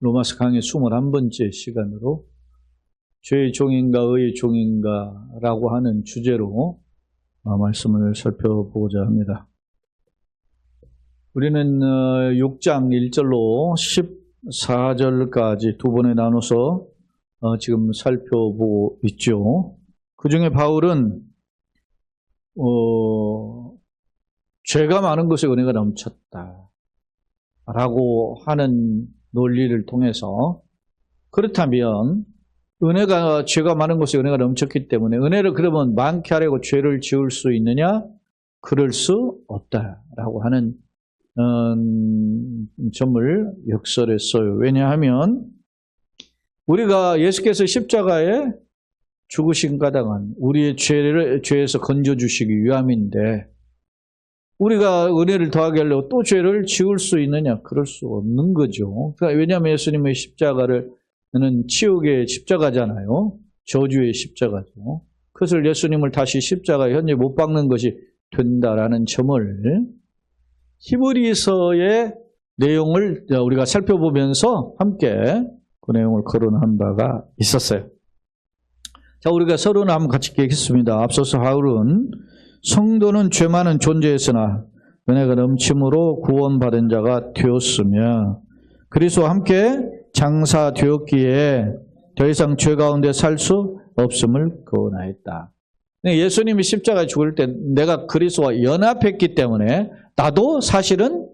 로마서 강의 21번째 시간으로 죄의 종인가 의의 종인가라고 하는 주제로 어, 말씀을 살펴보고자 합니다. 우리는 6장 1절로 14절까지 두 번에 나눠서 어, 지금 살펴보고 있죠. 그 중에 바울은 어, 죄가 많은 것에 은혜가 넘쳤다. 라고 하는 논리를 통해서 그렇다면 은혜가 죄가 많은 것에 은혜가 넘쳤기 때문에 은혜를 그러면 많게 하려고 죄를 지을 수 있느냐? 그럴 수 없다라고 하는 음, 점을 역설했어요. 왜냐하면 우리가 예수께서 십자가에 죽으신 가당한 우리의 죄를 죄에서 건져 주시기 위함인데 우리가 은혜를 더하게 하려고 또 죄를 지을 수 있느냐? 그럴 수 없는 거죠. 그러니까 왜냐하면 예수님의 십자가를 는 치욕의 십자가잖아요. 저주의 십자가죠. 그것을 예수님을 다시 십자가에 현재 못 박는 것이 된다라는 점을 히브리서의 내용을 우리가 살펴보면서 함께 그 내용을 거론한 바가 있었어요. 자, 우리가 서로는 한번 같이 읽겠습니다. 앞서서 바울은 성도는 죄 많은 존재였으나 은혜가 넘침으로 구원받은 자가 되었으며 그리스도와 함께 장사되었기에 더 이상 죄 가운데 살 수 없음을 거원하였다. 예수님이 십자가에 죽을 때 내가 그리스도와 연합했기 때문에 나도 사실은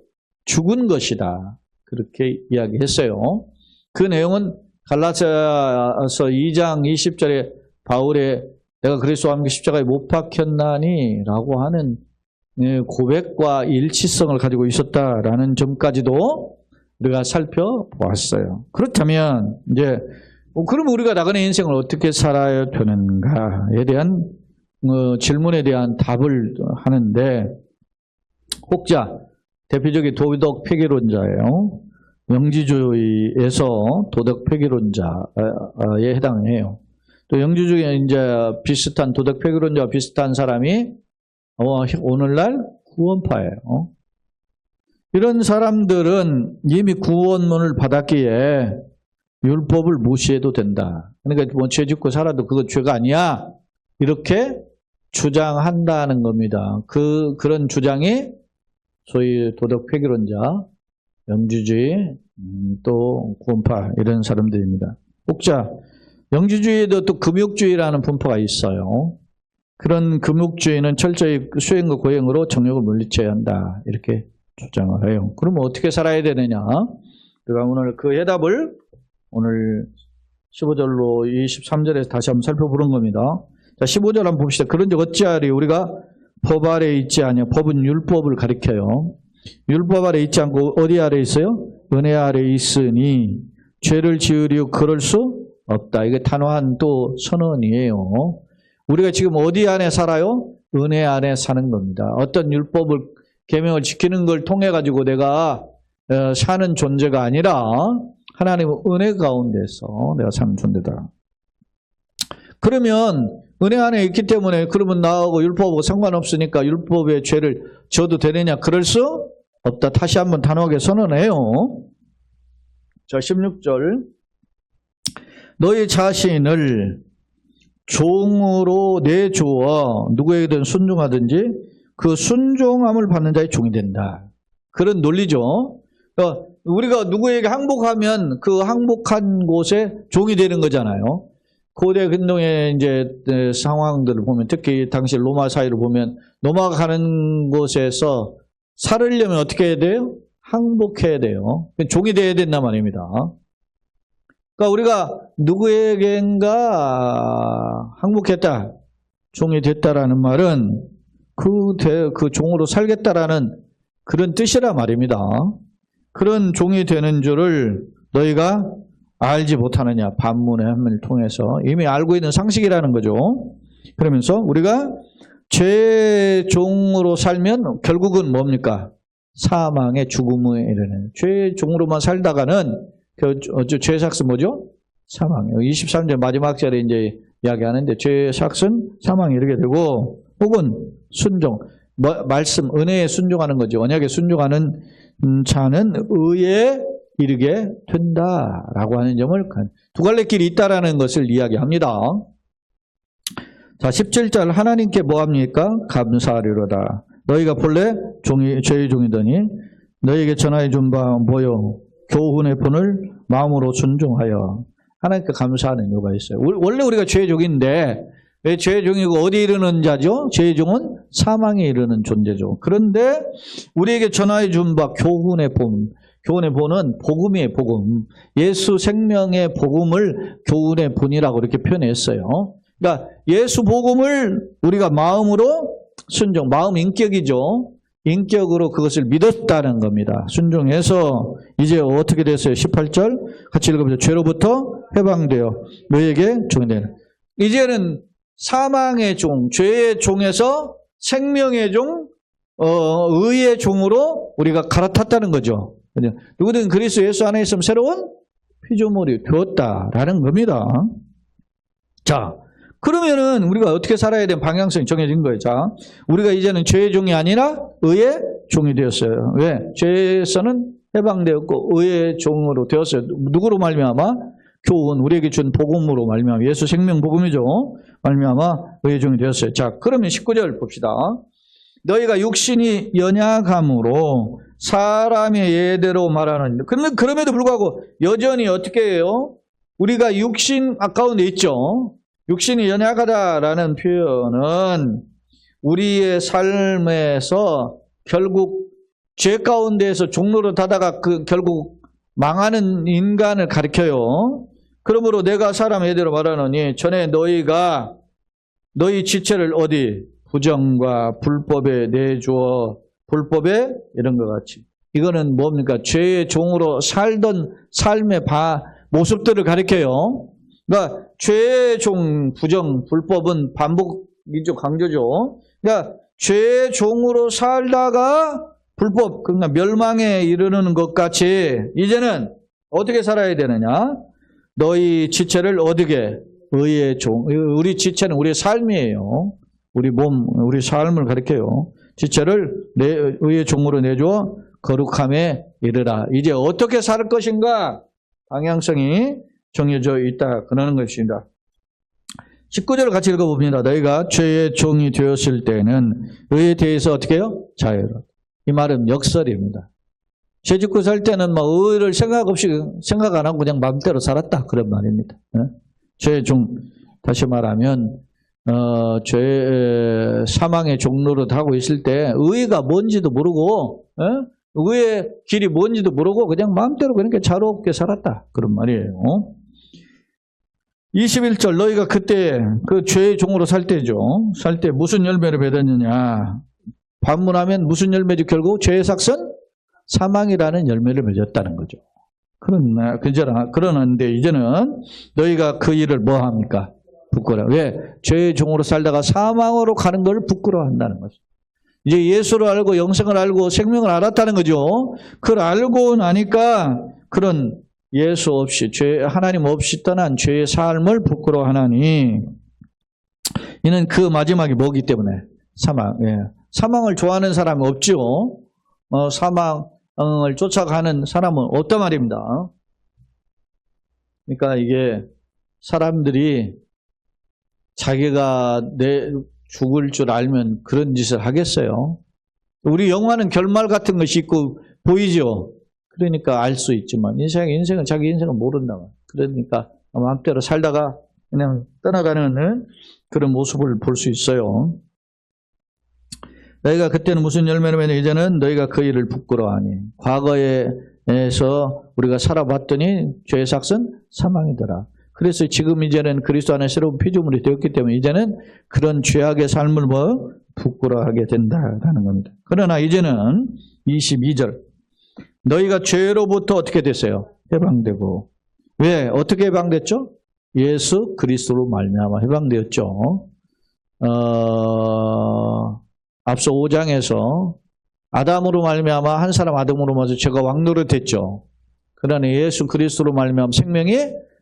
죽은 것이다. 그렇게 이야기했어요. 그 내용은 갈라디아서 2장 20절에 바울의 내가 그리스도와 함께 십자가에 못 박혔나니 라고 하는 고백과 일치성을 가지고 있었다라는 점까지도 우리가 살펴보았어요. 그렇다면 이제 뭐 그럼 우리가 나가는 인생을 어떻게 살아야 되는가에 대한 어, 질문에 대한 답을 하는데 혹자 대표적인 도덕 폐기론자예요. 영지주의에서 도덕 폐기론자에 해당해요. 또 영지주의에 이제 비슷한 도덕 폐기론자와 비슷한 사람이 어, 오늘날 구원파예요. 이런 사람들은 이미 구원문을 받았기에 율법을 무시해도 된다. 그러니까 뭐 죄 짓고 살아도 그거 죄가 아니야. 이렇게 주장한다는 겁니다. 그 그런 주장이 소위 도덕 폐기론자, 영주주의, 음, 또 구원파 이런 사람들입니다. 혹자 영주주의에도 또 금욕주의라는 분파가 있어요. 그런 금욕주의는 철저히 수행과 고행으로 정욕을 물리쳐야 한다. 이렇게 주장을 해요. 그러면 어떻게 살아야 되느냐? 우리가 오늘 그 해답을 오늘 15절로 23절에서 다시 한번 살펴보는 겁니다. 자, 15절 한번 봅시다. 그런데 어찌하리 우리가 법 아래 있지 않냐? 법은 율법을 가리켜요. 율법 아래 있지 않고 어디 아래 있어요? 은혜 아래 있으니 죄를 지으려 그럴 수 없다. 이게 단호한 또 선언이에요. 우리가 지금 어디 안에 살아요? 은혜 안에 사는 겁니다. 어떤 율법을 계명을 지키는 걸 통해 가지고 내가 어, 사는 존재가 아니라 하나님의 은혜 가운데서 내가 사는 존재다. 그러면 은혜 안에 있기 때문에 그러면 나하고 율법하고 상관없으니까 율법의 죄를 져도 되느냐? 그럴 수 없다. 다시 한번 단호하게 선언해요. 자, 16절. 너희 자신을 종으로 내주어 누구에게든 순종하든지 그 순종함을 받는 자의 종이 된다. 그런 논리죠. 그러니까 우리가 누구에게 항복하면 그 항복한 곳에 종이 되는 거잖아요. 고대 근동의 이제 상황들을 보면 특히 당시 로마 사회를 보면 넘어가는 곳에서 살으려면 어떻게 해야 돼요? 항복해야 돼요. 종이 돼야 된단 말입니다. 그러니까 우리가 누구에겐가 항복했다, 종이 됐다라는 말은 그, 대, 그 종으로 살겠다라는 그런 뜻이라 말입니다. 그런 종이 되는 줄을 너희가 알지 못하느냐. 반문의 한문을 통해서 이미 알고 있는 상식이라는 거죠. 그러면서 우리가 죄 종으로 살면 결국은 뭡니까? 사망의 죽음에 이르는. 죄 종으로만 살다가는 그, 죄 삭스 뭐죠? 사망이요. 23절 마지막 절에 이제 이야기하는데 죄 삭은 사망에 이르게 되고 혹은 순종, 뭐, 말씀, 은혜에 순종하는 거죠. 언약에 순종하는 자는 의에 이르게 된다라고 하는 점을 간- 두 갈래 길이 있다라는 것을 이야기합니다. 자, 17절 하나님께 뭐 합니까? 감사하리로다. 너희가 본래 종이 죄의 종이더니 너희에게 전하여 준바 뭐요? 교훈의 본을 마음으로 순종하여 하나님께 감사하는 이유가 있어요. 우- 원래 우리가 죄의 종인데 왜 죄의 종이고 어디 이르는 자죠? 죄의 종은 사망에 이르는 존재죠. 그런데 우리에게 전하여 준 바 교훈의 본, 교훈의 본은 복음이에요, 복음. 예수 생명의 복음을 교훈의 본이라고 이렇게 표현했어요. 그러니까 예수 복음을 우리가 마음으로 순종, 마음 인격이죠. 인격으로 그것을 믿었다는 겁니다. 순종해서 이제 어떻게 됐어요? 18절 같이 읽어보죠. 죄로부터 해방되어 너에게 종이 되는. 이제는 사망의 종, 죄의 종에서 생명의 종, 어, 의의 종으로 우리가 갈아탔다는 거죠. 누구든 그리스도 예수 안에 있으면 새로운 피조물이 되었다라는 겁니다. 자, 그러면은 우리가 어떻게 살아야 되는 방향성이 정해진 거예요. 자, 우리가 이제는 죄의 종이 아니라 의의 종이 되었어요. 왜? 죄에서는 해방되었고 의의 종으로 되었어요. 누구로 말미암아? 교훈 우리에게 준 복음으로 말미암아 예수 생명 복음이죠. 말미암아 의의 종이 되었어요. 자, 그러면 19절 봅시다. 너희가 육신이 연약함으로 사람의 예대로 말하는 그러면 그럼에도 불구하고 여전히 어떻게 해요? 우리가 육신 가운데 있죠. 육신이 연약하다라는 표현은 우리의 삶에서 결국 죄 가운데에서 종로로 타다가 그 결국 망하는 인간을 가리켜요. 그러므로 내가 사람 예대로 말하노니 전에 너희가 너희 지체를 어디 부정과 불법에 내주어 불법에 이런 것 같이 이거는 뭡니까 죄의 종으로 살던 삶의 바 모습들을 가리켜요. 그러니까 죄의 종 부정 불법은 반복이죠 강조죠. 그러니까 죄의 종으로 살다가 불법 그러니까 멸망에 이르는 것 같이 이제는 어떻게 살아야 되느냐? 너희 지체를 어떻게 의의 종 우리 지체는 우리의 삶이에요. 우리 몸 우리 삶을 가리켜요. 지체를 내 의의 종으로 내주어 거룩함에 이르라. 이제 어떻게 살 것인가 방향성이 정해져 있다 그러는 것입니다. 19절을 같이 읽어봅니다. 너희가 죄의 종이 되었을 때는 의에 대해서 어떻게 해요? 자유로. 이 말은 역설입니다. 죄 짓고 살 때는 뭐 의를 생각 없이 생각 안 하고 그냥 마음대로 살았다 그런 말입니다. 예? 죄의 종 다시 말하면 어, 죄 사망의 종로를 하고 있을 때 의가 뭔지도 모르고 예? 의의 길이 뭔지도 모르고 그냥 마음대로 그렇게 자유롭게 살았다 그런 말이에요. 21절 너희가 그때 그 죄의 종으로 살 때죠. 살 때 무슨 열매를 맺었느냐. 반문하면 무슨 열매죠? 결국 죄의 삭선 사망이라는 열매를 맺었다는 거죠. 그러나 그저나 그러는데 이제는 너희가 그 일을 뭐 합니까? 부끄러워. 왜? 죄의 종으로 살다가 사망으로 가는 걸 부끄러워한다는 거죠. 이제 예수를 알고 영생을 알고 생명을 알았다는 거죠. 그걸 알고 나니까 그런 예수 없이 죄 하나님 없이 떠난 죄의 삶을 부끄러워하나니 이는 그 마지막이 뭐기 때문에 사망. 예. 사망을 좋아하는 사람이 없죠. 어, 사망을 쫓아가는 사람은 없단 말입니다. 그러니까 이게 사람들이 자기가 내 죽을 줄 알면 그런 짓을 하겠어요. 우리 영화는 결말 같은 것이 있고 보이죠. 그러니까 알 수 있지만 인생 인생은 자기 인생을 모른다. 그러니까 마음대로 살다가 그냥 떠나가는 그런 모습을 볼 수 있어요. 너희가 그때는 무슨 열매를 맺는 이제는 너희가 그 일을 부끄러워하니 과거에서 우리가 살아봤더니 죄의 삭은 사망이더라. 그래서 지금 이제는 그리스도 안에 새로운 피조물이 되었기 때문에 이제는 그런 죄악의 삶을 뭐 부끄러워하게 된다라는 겁니다. 그러나 이제는 22절 너희가 죄로부터 어떻게 됐어요? 해방되고 왜 어떻게 해방됐죠? 예수 그리스도로 말미암아 해방되었죠. 어, 앞서 5장에서 아담으로 말미암아 한 사람 아담으로 맞아 죄가 왕노릇했죠. 그러나 예수 그리스도로 말미암아 생명이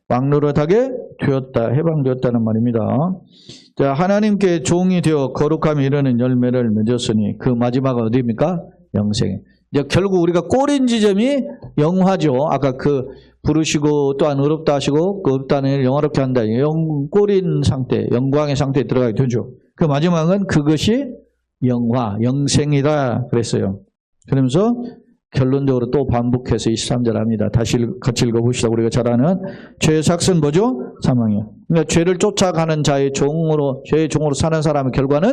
왕노릇하게 되었다 해방되었다는 말입니다. 자 하나님께 종이 되어 거룩함이 이르는 열매를 맺었으니 그 마지막은 어디입니까? 영생. 결국 우리가 꼬린 지점이 영화죠. 아까 그 부르시고 또한 어렵다 하시고 그 일을 영화롭게 한다. 영, 꼬린 상태, 영광의 상태에 들어가게 되죠. 그 마지막은 그것이 영화, 영생이다 그랬어요. 그러면서 결론적으로 또 반복해서 23절 합니다. 다시 읽- 같이 읽어봅시다. 우리가 잘 아는 죄의 삭은 뭐죠? 사망이요. 그러니까 죄를 쫓아가는 자의 종으로 죄의 종으로 사는 사람의 결과는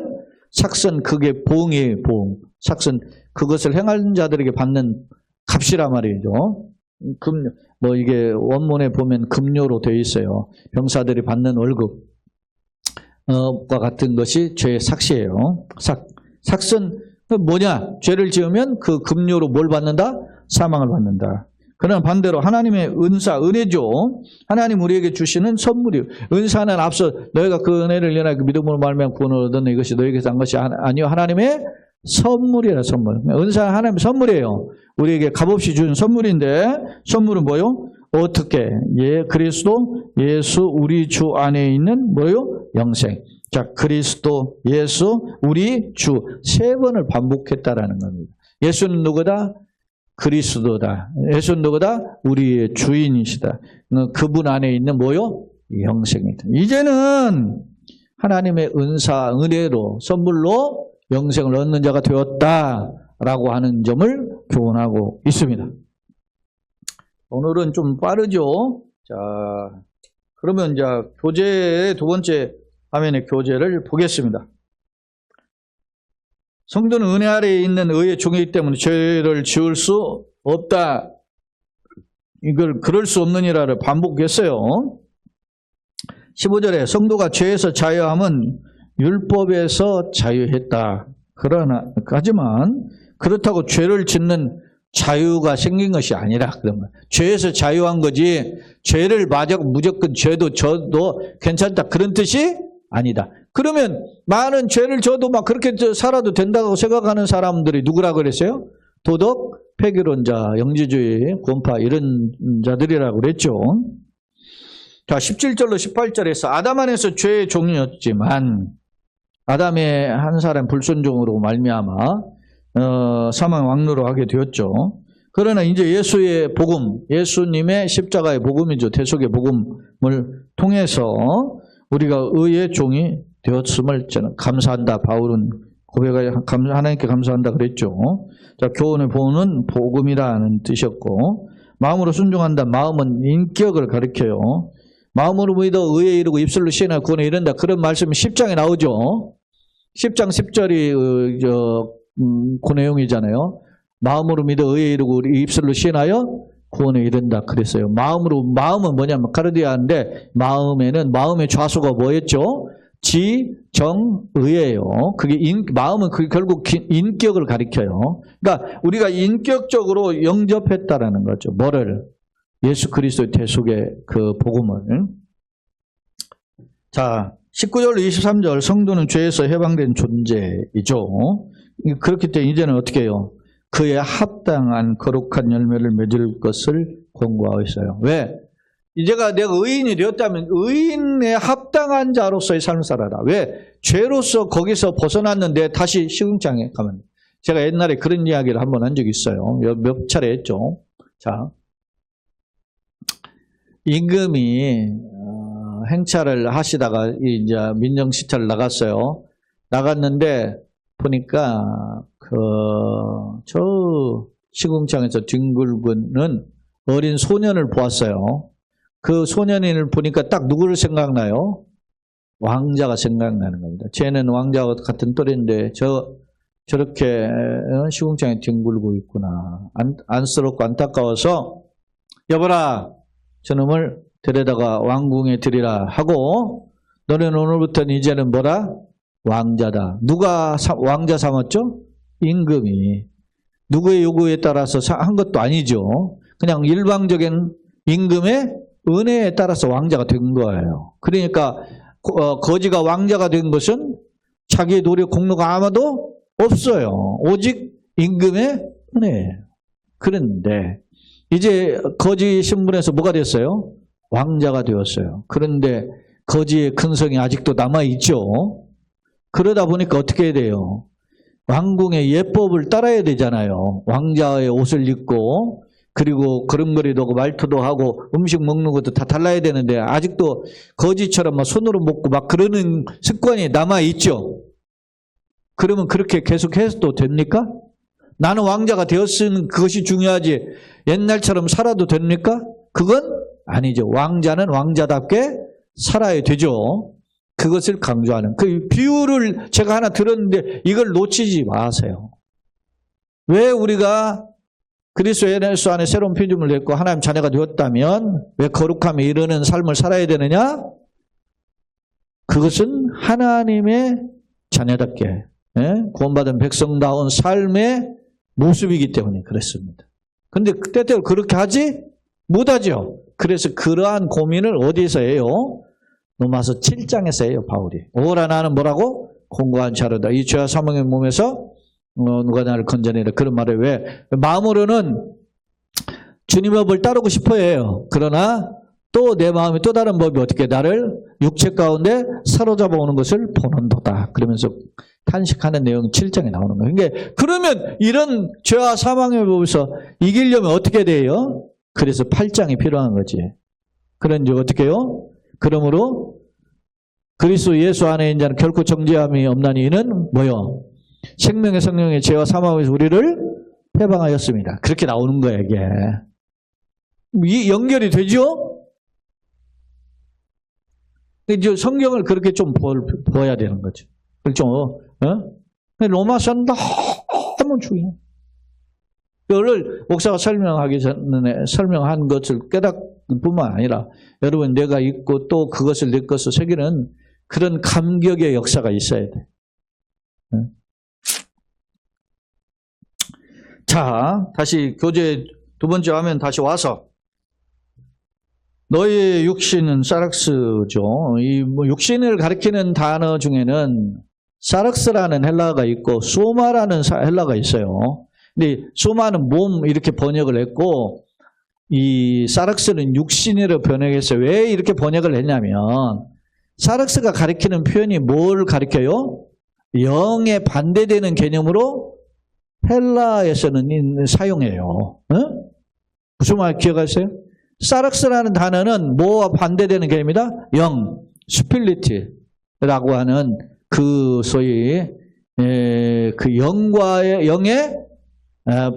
삭은 그게 보응이에요. 보응. 삭은 그것을 행하는 자들에게 받는 값이란 말이죠. 금, 뭐 이게 원문에 보면 금료로 되어 있어요. 병사들이 받는 월급. 어,과 같은 것이 죄의 삭시예요. 삭. 삭은 그 뭐냐? 죄를 지으면 그 금료로 뭘 받는다? 사망을 받는다. 그러나 반대로 하나님의 은사, 은혜죠. 하나님 우리에게 주시는 선물이요. 은사는 앞서 너희가 그 은혜를 연하 그 믿음으로 말면 구원을 얻었는 이것이 너희에게서 한 것이 아- 아니요 하나님의 선물이라 선물. 은사는 하나님의 선물이에요. 우리에게 값없이 준 선물인데 선물은 뭐요? 어떻게? 예, 그리스도 예수 우리 주 안에 있는 뭐요? 영생. 자, 그리스도 예수 우리 주 세 번을 반복했다라는 겁니다. 예수는 누구다? 그리스도다. 예수는 누구다? 우리의 주인이시다. 어, 그분 안에 있는 뭐요? 영생이다. 이제는 하나님의 은사, 은혜로, 선물로 영생을 얻는 자가 되었다 라고 하는 점을 교훈하고 있습니다. 오늘은 좀 빠르죠? 자, 그러면 이제 교재의 두 번째 화면의 교재를 보겠습니다. 성도는 은혜 아래에 있는 의의 종이기 때문에 죄를 지을 수 없다. 이걸 그럴 수 없느니라를 반복했어요. 15절에 성도가 죄에서 자유함은 율법에서 자유했다. 그러나 하지만 그렇다고 죄를 짓는 자유가 생긴 것이 아니라 그러면 죄에서 자유한 거지 죄를 맞아 무조건 죄도 져도 괜찮다 그런 뜻이 아니다. 그러면 많은 죄를 져도 막 그렇게 저- 살아도 된다고 생각하는 사람들이 누구라 그랬어요? 도덕, 폐기론자, 영지주의, 권파 이런 자들이라고 그랬죠. 자, 17절로 18절에서 아담 안에서 죄의 종이었지만 아담의 한 사람 불순종으로 말미암아 어, 사망 왕로로 하게 되었죠. 그러나 이제 예수의 복음, 예수님의 십자가의 복음이죠. 대속의 복음을 통해서 우리가 의의 종이 되었음을 저는 감사한다. 바울은 고백하여 감- 하나님께 감사한다 그랬죠. 자, 교훈의 보는 복음이라는 뜻이었고 마음으로 순종한다. 마음은 인격을 가리켜요. 마음으로 믿어 의에 이르고 입술로 시인하 구원에 이른다. 그런 말씀이 10장에 나오죠. 10장 10절이 어, 저, 음, 그 내용이잖아요. 마음으로 믿어 의에 이르고 입술로 시인하여 구원에 이른다 그랬어요. 마음으로 마음은 뭐냐면 카르디아인데 마음에는 마음의 좌소가 뭐였죠? 지, 정, 의예요. 그게 인, 마음은 그 결국 기- 인격을 가리켜요. 그러니까 우리가 인격적으로 영접했다라는 거죠. 뭐를? 예수 그리스도의 대속의 그 복음을. 자, 19절 23절 성도는 죄에서 해방된 존재이죠. 그렇기 때문에 이제는 어떻게 해요? 그에 합당한 거룩한 열매를 맺을 것을 권고하고 있어요. 왜? 이제가 내가 의인이 되었다면 의인에 합당한 자로서의 삶을 살아라. 왜? 죄로서 거기서 벗어났는데 다시 시궁창에 가면 제가 옛날에 그런 이야기를 한 번 한 적이 있어요. 몇, 몇 차례 했죠. 자, 임금이 어, 행차를 하시다가 이제 민정시찰 나갔어요. 나갔는데 보니까 그 저 시궁창에서 뒹굴고는 어린 소년을 보았어요. 그 소년을 보니까 딱 누구를 생각나요? 왕자가 생각나는 겁니다. 쟤는 왕자와 같은 또래인데 저 저렇게 어, 시궁창에 뒹굴고 있구나. 안, 안쓰럽고 안타까워서 여보라 저놈을 데려다가 왕궁에 들이라 하고 너는 오늘부터는 이제는 뭐라? 왕자다. 누가 사- 왕자 삼았죠? 임금이. 누구의 요구에 따라서 사- 한 것도 아니죠. 그냥 일방적인 임금의 은혜에 따라서 왕자가 된 거예요. 그러니까 거- 어, 거지가 왕자가 된 것은 자기의 노력 공로가 아마도 없어요. 오직 임금의 은혜예요. 그런데 이제 거지 신분에서 뭐가 됐어요? 왕자가 되었어요. 그런데 거지의 근성이 아직도 남아 있죠. 그러다 보니까 어떻게 해야 돼요? 왕궁의 예법을 따라야 되잖아요. 왕자의 옷을 입고 그리고 걸음걸이도 하고 말투도 하고 음식 먹는 것도 다 달라야 되는데 아직도 거지처럼 막 손으로 먹고 막 그러는 습관이 남아 있죠. 그러면 그렇게 계속 해도 됩니까? 나는 왕자가 되었으면 그것이 중요하지 옛날처럼 살아도 됩니까? 그건 아니죠. 왕자는 왕자답게 살아야 되죠. 그것을 강조하는 그 비유를 제가 하나 들었는데 이걸 놓치지 마세요. 왜 우리가 그리스도 예수 안에 새로운 피조물 됐고 하나님 자녀가 되었다면 왜 거룩함에 이르는 삶을 살아야 되느냐? 그것은 하나님의 자녀답게 예? 구원받은 백성다운 삶의 모습이기 때문에 그랬습니다. 근데 때때로 그렇게 하지 못하죠. 그래서 그러한 고민을 어디에서 해요? 로마서 7장에서 해요, 바울이. 오라 나는 뭐라고? 공고한 자르다. 이 죄와 사망의 몸에서 어, 누가 나를 건져내라. 그런 말을 왜? 마음으로는 주님의 법을 따르고 싶어 해요. 그러나 또 내 마음이 또 다른 법이 어떻게 나를 육체 가운데 사로잡아 오는 것을 보는도다. 그러면서 탄식하는 내용 7장에 나오는 거예요. 그러니까 그러면 이런 죄와 사망의 법에서 이기려면 어떻게 돼요? 그래서 8장이 필요한 거지. 그런지 어떻게 해요? 그러므로 그리스도 예수 안에 있는 자는 결코 정죄함이 없나니 이는 뭐요? 생명의 성령의 죄와 사망에서 우리를 해방하였습니다. 그렇게 나오는 거예요, 이게. 이 연결이 되죠? 이제 성경을 그렇게 좀 보, 보아야 되는 거죠. 그렇죠? 어? 로마서는 너무 중요해. 이거를 목사가 설명하기 전에 설명한 것을 깨닫 뿐만 아니라 여러분 내가 있고 또 그것을 내 것을 새기는 그런 감격의 역사가 있어야 돼. 자, 다시 교재 두 번째 화면 다시 와서 너의 육신은 사락스죠. 이뭐 육신을 가리키는 단어 중에는 사락스라는 헬라가 있고 소마라는 헬라가 있어요. 근데 소마는 몸 이렇게 번역을 했고 이 사락스는 육신으로 번역했어요. 왜 이렇게 번역을 했냐면 사락스가 가리키는 표현이 뭘 가리켜요? 영에 반대되는 개념으로 헬라에서는 사용해요. 어? 무슨 말 기억하세요? 사락스라는 단어는 뭐와 반대되는 개념이다? 영, 스필리티라고 하는 그 소위 에, 그 영과의 영에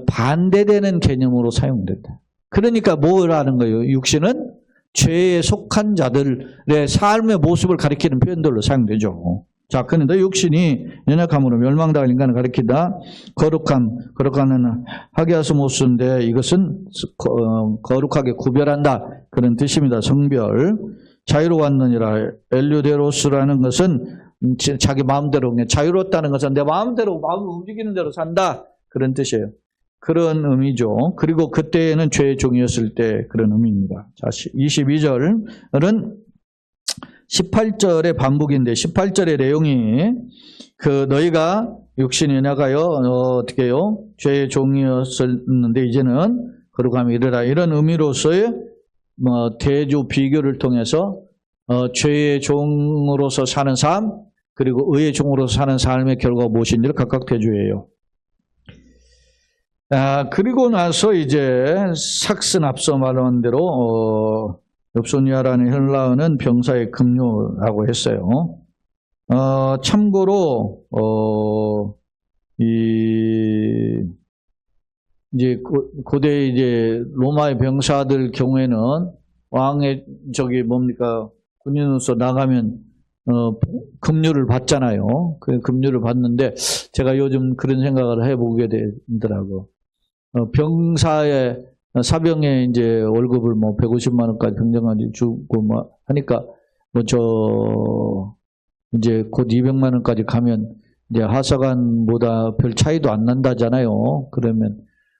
반대되는 개념으로 사용된다. 그러니까 뭐라는 거예요? 육신은 죄에 속한 자들의 삶의 모습을 가리키는 표현들로 사용되죠. 자, 그런데 육신이 연약함으로 멸망당할 인간을 가리킨다. 거룩함, 거룩하는 하게하스 모습인데 이것은 거룩하게 구별한다. 그런 뜻입니다. 성별. 자유로웠느니라. 엘류데로스라는 것은 자기 마음대로 자유롭다는 것은 내 마음대로 마음을 움직이는 대로 산다. 그런 뜻이에요. 그런 의미죠. 그리고 그때는 죄의 종이었을 때 그런 의미입니다. 자, 22절은 18절의 반복인데 18절의 내용이 그 너희가 육신이 나가요 어, 떻게 해요? 죄의 종이었었는데 이제는 거룩함이 이르라 이런 의미로서의 뭐 대조 비교를 통해서 어, 죄의 종으로서 사는 삶 그리고 의의 종으로서 사는 삶의 결과가 무엇인지를 각각 대조해요. 아, 그리고 나서 이제 삭슨 앞서 말한 대로 어, 엽소니아라는 헬라어는 병사의 급료라고 했어요. 어, 참고로 어, 이 이제 고대 이제 로마의 병사들 경우에는 왕의 저기 뭡니까 군인으로서 나가면 어, 급료를 받잖아요. 그 급료를 받는데 제가 요즘 그런 생각을 해보게 되더라고. 어, 병사의 사병의 이제 월급을 뭐 150만 원까지 병장한테 주고 뭐 하니까 뭐 저 이제 곧 200만 원까지 가면 이제 하사관보다 별 차이도 안 난다잖아요. 그러면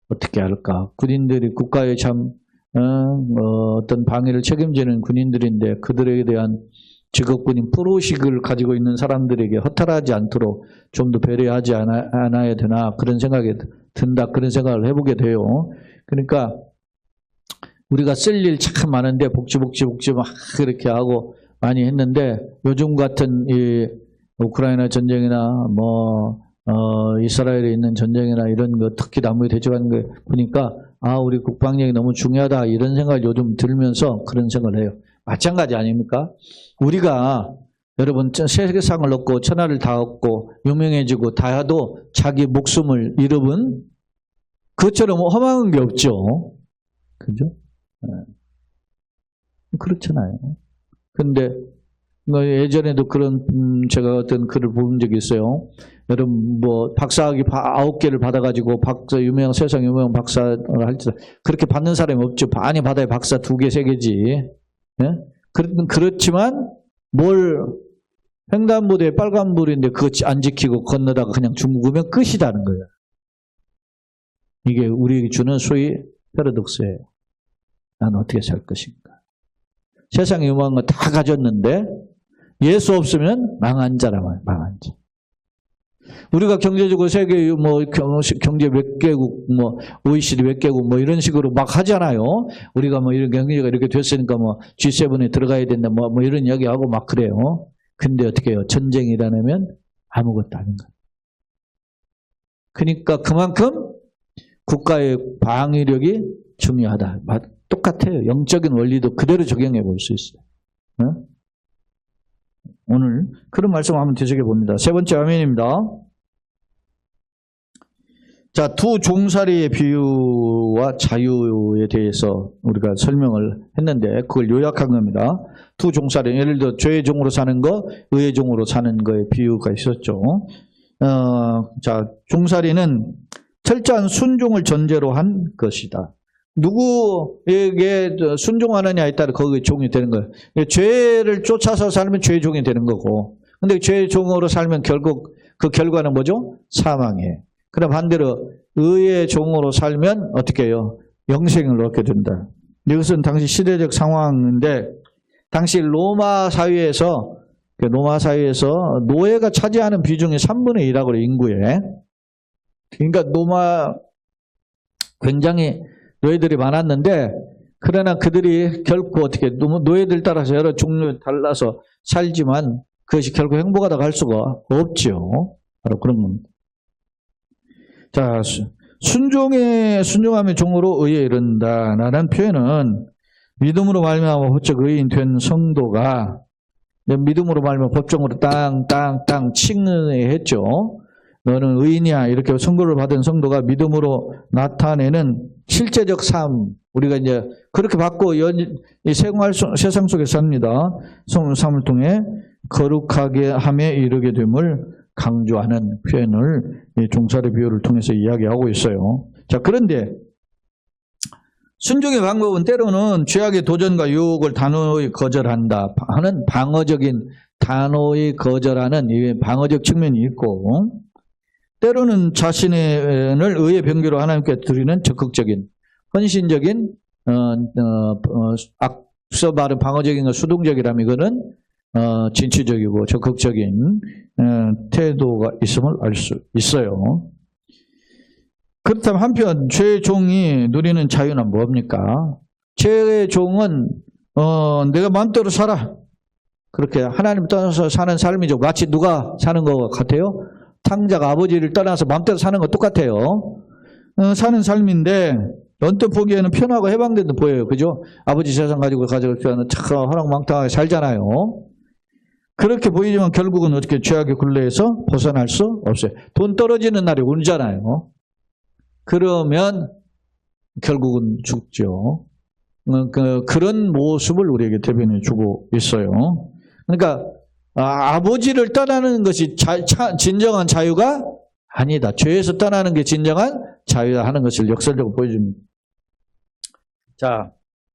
어떻게 할까? 군인들이 국가에 참 어, 어, 어떤 방해를 책임지는 군인들인데 그들에 대한 직업군인 프로식을 가지고 있는 사람들에게 허탈하지 않도록 좀 더 배려하지 않아, 않아야 되나 그런 생각이 든다 그런 생각을 해보게 돼요. 그러니까 우리가 쓸 일 참 많은데 복지 복지 복지 막 그렇게 하고 많이 했는데 요즘 같은 이 우크라이나 전쟁이나 뭐 어, 이스라엘에 있는 전쟁이나 이런 거 특히 남북이 대적하는 거 보니까 아 우리 국방력이 너무 중요하다 이런 생각을 요즘 들면서 그런 생각을 해요. 마찬가지 아닙니까? 우리가 여러분 저 세계상을 얻고 천하를 다 얻고 유명해지고 다 해도 자기 목숨을 잃으면 그것처럼 허망한 게 없죠. 그죠? 네. 그렇잖아요. 근데 뭐 예전에도 그런 음, 제가 어떤 글을 본 적이 있어요. 여러분 뭐 박사학위 바- 아홉 개를 받아가지고 박사 유명 세상 유명 박사를 할지 그렇게 받는 사람이 없죠. 많이 받아야 박사 두 개 세 개지. 예? 그렇- 그렇지만 뭘 횡단보도에 빨간불인데 그거 안 지키고 건너다가 그냥 죽으면 끝이다는 거예요. 이게 우리에게 주는 소위 패러독스예요. 난 어떻게 살 것인가. 세상에 유망한 거 다 가졌는데 예수 없으면 망한 자라면 망한 자. 우리가 경제적으로 세계 뭐 경- 경제 몇 개국 뭐 OECD 몇 개국 뭐 이런 식으로 막 하잖아요. 우리가 뭐 이런 경제가 이렇게 됐으니까 뭐 G7에 들어가야 된다 뭐, 뭐 이런 이야기 하고 막 그래요. 근데 어떻게 해요? 전쟁이 일어나면 아무것도 아닌 거예요. 그러니까 그만큼 국가의 방위력이 중요하다. 맞- 똑같아요. 영적인 원리도 그대로 적용해 볼 수 있어요. 어? 오늘 그런 말씀 한번 되새겨 봅니다. 세 번째 화면입니다. 자, 두 종살이의 비유와 자유에 대해서 우리가 설명을 했는데 그걸 요약한 겁니다. 두 종살이, 예를 들어 죄의 종으로 사는 거, 의의 종으로 사는 거의 비유가 있었죠. 어, 자, 종살이는 철저한 순종을 전제로 한 것이다. 누구에게 순종하느냐에 따라 거기에 종이 되는 거예요. 죄를 쫓아서 살면 죄의 종이 되는 거고, 근데 죄의 종으로 살면 결국 그 결과는 뭐죠? 사망이에요. 그럼 반대로 의의 종으로 살면 어떻게 해요? 영생을 얻게 된다. 이것은 당시 시대적 상황인데 당시 로마 사회에서 그 로마 사회에서 노예가 차지하는 비중이 3분의 1하고 인구에 그러니까 로마 굉장히 노예들이 많았는데 그러나 그들이 결코 어떻게 노- 노예들 따라서 여러 종류에 달라서 살지만 그것이 결국 행복하다고 할 수가 없죠. 바로 그런 겁니다. 자, 수- 순종에 순종하며 종으로 의에 이른다라는 표현은 믿음으로 말미암아 호적 의인 된 성도가 믿음으로 말미암아 법정으로 땅땅땅 칭의했죠. 너는 의인이야 이렇게 선고를 받은 성도가 믿음으로 나타내는 실제적 삶 우리가 이제 그렇게 받고 연, 이 생활 속- 세상 속에 삽니다. 성- 삶을 통해 거룩하게 함에 이르게 됨을 강조하는 표현을 이 종살이 비유를 통해서 이야기하고 있어요. 자 그런데 순종의 방법은 때로는 죄악의 도전과 유혹을 단호히 거절한다 하는 방어적인 단호히 거절하는 이 방어적 측면이 있고 때로는 자신을 의의 병기로 하나님께 드리는 적극적인 헌신적인 어, 어, 어, 앞서 말한 방어적인 거 수동적이라면 이거는 어, 진취적이고 적극적인 어, 태도가 있음을 알 수 있어요. 그렇다면 한편 죄의 종이 누리는 자유는 뭡니까? 죄의 종은 어, 내가 마음대로 살아. 그렇게 하나님 떠나서 사는 삶이죠. 마치 누가 사는 것 같아요? 탕자가 아버지를 떠나서 마음대로 사는 것 똑같아요. 어, 사는 삶인데 언뜻 보기에는 편하고 해방된 듯 보여요. 그죠? 아버지 재산 가지고 가져갈 때는 착 허락망탕하게 살잖아요. 그렇게 보이지만 결국은 어떻게 죄악의 굴레에서 벗어날 수 없어요. 돈 떨어지는 날이 오잖아요. 그러면 결국은 죽죠. 어, 그, 그런 모습을 우리에게 대변해 주고 있어요. 그러니까 아, 아버지를 떠나는 것이 자- 차- 진정한 자유가 아니다. 죄에서 떠나는 게 진정한 자유다 하는 것을 역설적으로 보여줍니다. 자,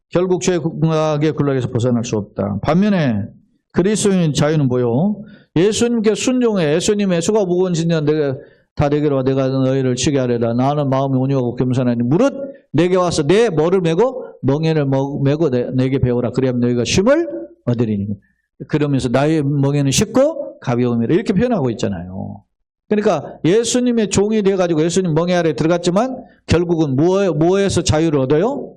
결국 죄의 궁락의 굴락에서 벗어날 수 없다. 반면에 그리스도인 자유는 뭐요? 예수님께 순종해. 예수님의 수가 무거운 진전 내가 다 내게로 와 내가 너희를 치게 하리라. 나는 마음이 온유하고 겸손하니 무릇 내게 와서 내 뭐를 메고 멍에를 먹- 메고 내, 내게 배우라. 그리하면 너희가 쉼을 얻으리니. 그러면서 나의 멍에는 쉽고 가벼움이라 이렇게 표현하고 있잖아요. 그러니까 예수님의 종이 돼가지고 예수님 멍에 아래 들어갔지만 결국은 뭐, 뭐에서 자유를 얻어요?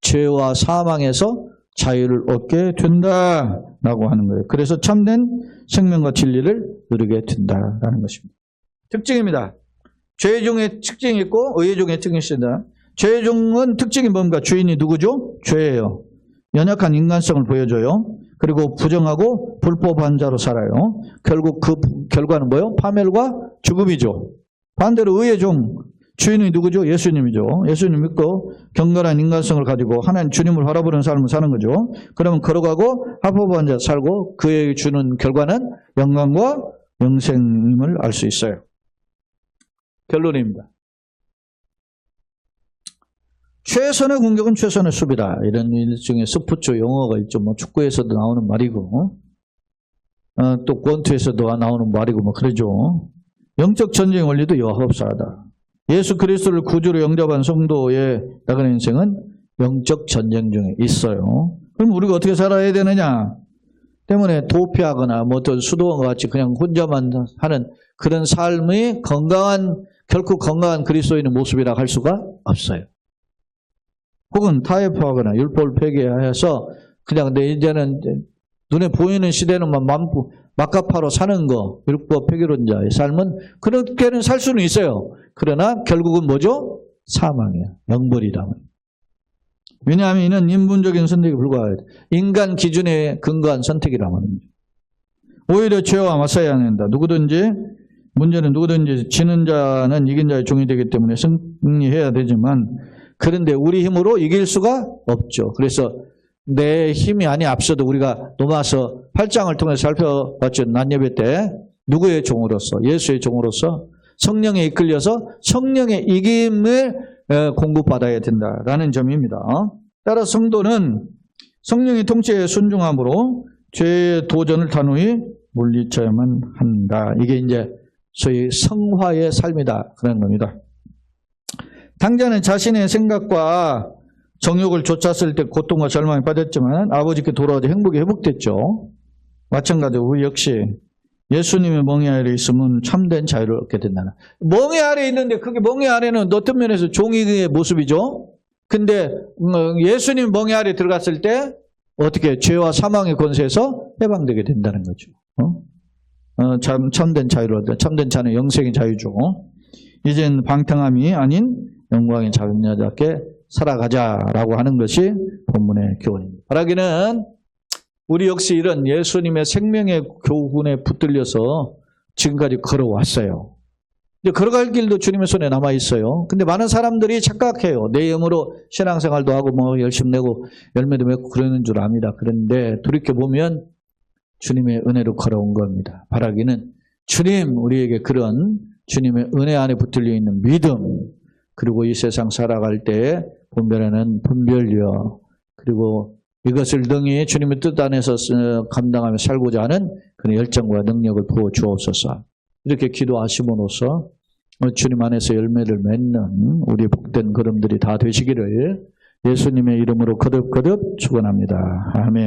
죄와 사망에서 자유를 얻게 된다라고 하는 거예요. 그래서 참된 생명과 진리를 누리게 된다라는 것입니다. 특징입니다. 죄 중에 특징이 있고 의의 중에 특징이 있습니다. 죄 중은 특징이 뭡니까? 주인이 누구죠? 죄예요. 연약한 인간성을 보여줘요. 그리고 부정하고 불법한 자로 살아요. 결국 그 결과는 뭐예요? 파멸과 죽음이죠. 반대로 의의 종, 주인이 누구죠? 예수님이죠. 예수님 믿고 경건한 인간성을 가지고 하나님 주님을 바라보는 삶을 사는 거죠. 그러면 걸어가고 합법한 자 살고 그에게 주는 결과는 영광과 영생임을 알 수 있어요. 결론입니다. 최선의 공격은 최선의 수비다. 이런 일종의 스포츠 용어가 있죠. 뭐 축구에서도 나오는 말이고, 어, 또 권투에서도 나오는 말이고, 뭐 그러죠. 영적 전쟁 원리도 여하없사하다. 예수 그리스도를 구주로 영접한 성도의 나그네 인생은 영적 전쟁 중에 있어요. 그럼 우리가 어떻게 살아야 되느냐? 때문에 도피하거나 뭐 어떤 수도원과 같이 그냥 혼자만 하는 그런 삶이 건강한 결코 건강한 그리스도인의 모습이라 할 수가 없어요. 혹은 타협하거나 율법을 폐기해서 그냥 내 이제는 이제 눈에 보이는 시대는만 맘고 막가파로 사는 거 율법 폐기론자의 삶은 그렇게는 살 수는 있어요. 그러나 결국은 뭐죠? 사망이에요. 영벌이다. 왜냐하면 이는 인본적인 선택에 불과해요. 인간 기준에 근거한 말입니다. 오히려 죄와 맞서야 한다. 누구든지 문제는 누구든지 지는 자는 이긴 자의 종이 되기 때문에 승리해야 되지만 그런데 우리 힘으로 이길 수가 없죠. 그래서 내 힘이 아니 앞서도 우리가 로마서 8장을 통해서 살펴봤죠. 난예배 때 누구의 종으로서 예수의 종으로서 성령에 이끌려서 성령의 이김을 어, 공급받아야 된다라는 점입니다. 따라 성도는 성령의 통치에 순종함으로 죄의 도전을 단호히 물리쳐야만 한다. 이게 이제 소위 성화의 삶이다. 그런 겁니다. 당자는 자신의 생각과 정욕을 쫓았을 때 고통과 절망에 빠졌지만 아버지께 돌아와서 행복이 회복됐죠. 마찬가지로 우리 역시 예수님의 멍에 아래 있으면 참된 자유를 얻게 된다는. 멍에 아래 있는데 그게 멍에 아래는 어떤 면에서 종이의 모습이죠. 근데 음, 예수님 멍에 아래 들어갔을 때 어떻게 죄와 사망의 권세에서 해방되게 된다는 거죠. 어? 어, 참, 참된 자유를 얻다. 참된 자는 영생의 자유죠. 이젠 방탕함이 아닌 영광의 자녀답게 살아가자라고 하는 것이 본문의 교훈입니다. 바라기는 우리 역시 이런 예수님의 생명의 교훈에 붙들려서 지금까지 걸어왔어요. 이제 걸어갈 길도 주님의 손에 남아 있어요. 근데 많은 사람들이 착각해요. 내 힘으로 신앙생활도 하고 뭐 열심 내고 열매도 맺고 그러는 줄 압니다. 그런데 돌이켜 보면 주님의 은혜로 걸어온 겁니다. 바라기는 주님 우리에게 그런 주님의 은혜 안에 붙들려 있는 믿음 그리고 이 세상 살아갈 때 분별하는 분별력 그리고 이것을 능히 주님의 뜻 안에서 쓰- 감당하며 살고자 하는 그런 열정과 능력을 부어 주옵소서. 이렇게 기도하심으로써 주님 안에서 열매를 맺는 우리 복된 걸음들이 다 되시기를 예수님의 이름으로 거듭거듭 축원합니다. 아멘.